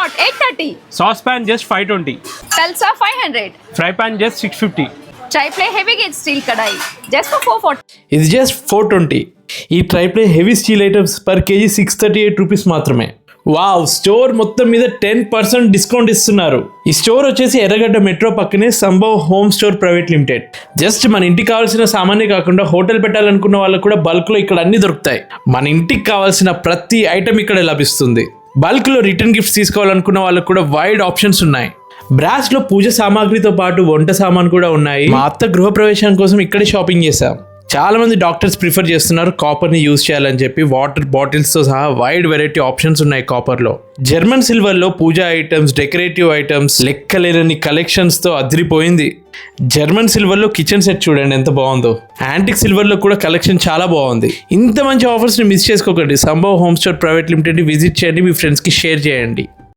Pot eight thirty sauce pan just five twenty Khalsa five hundred fry pan just six fifty try ply heavy gauge steel kadai just for four forty ఇది just four twenty ఈ triply heavy steel items per KG six thirty eight rupees మాత్రమే. Wow store మొత్తం మీద ten percent discount ఇస్తున్నారు. ఈ store వచ్చేసి ఎర్రగడ్డ metro పక్కనే Sambhav home store private limited just మన ఇంటికి కావాల్సిన సామాన్య కాకుండా హోటల్ పెట్టాలనుకున్న వాళ్ళకు కూడా బల్క్లో ఇక్కడ అన్ని దొరుకుతాయి. మన ఇంటికి కావాల్సిన ప్రతి ఐటమ్ ఇక్కడ లభిస్తుంది. బల్క్లో రిటర్న్ గిఫ్ట్స్ తీసుకోవాలనుకున్న వాళ్ళకు కూడా వైడ్ ఆప్షన్స్ ఉన్నాయి. బ్రాస్లో పూజ సామాగ్రితో పాటు వంట సామాన్ కూడా ఉన్నాయి. మా అత్త గృహప్రవేశం కోసం ఇక్కడే షాపింగ్ చేశాం. చాలా మంది డాక్టర్స్ ప్రిఫర్ చేస్తున్నారు కాపర్ని యూజ్ చేయాలని చెప్పి. వాటర్ బాటిల్స్తో సహా వైడ్ వెరైటీ ఆప్షన్స్ ఉన్నాయి కాపర్లో జర్మన్ సిల్వర్లో పూజా ఐటమ్స్ డెకరేటివ్ ఐటమ్స్ లెక్కలేనని కలెక్షన్స్తో అదిరిపోయింది. జర్మన్ సిల్వర్లో కిచెన్ సెట్ చూడండి ఎంత బాగుందో. యాంటిక్ సిల్వర్లో కూడా కలెక్షన్ చాలా బాగుంది. ఇంత మంచి ఆఫర్స్ని మిస్ చేసుకోకండి. సంభవ్ హోమ్ స్టోర్ ప్రైవేట్ లిమిటెడ్ని విజిట్ చేయండి. మీ ఫ్రెండ్స్కి షేర్ చేయండి.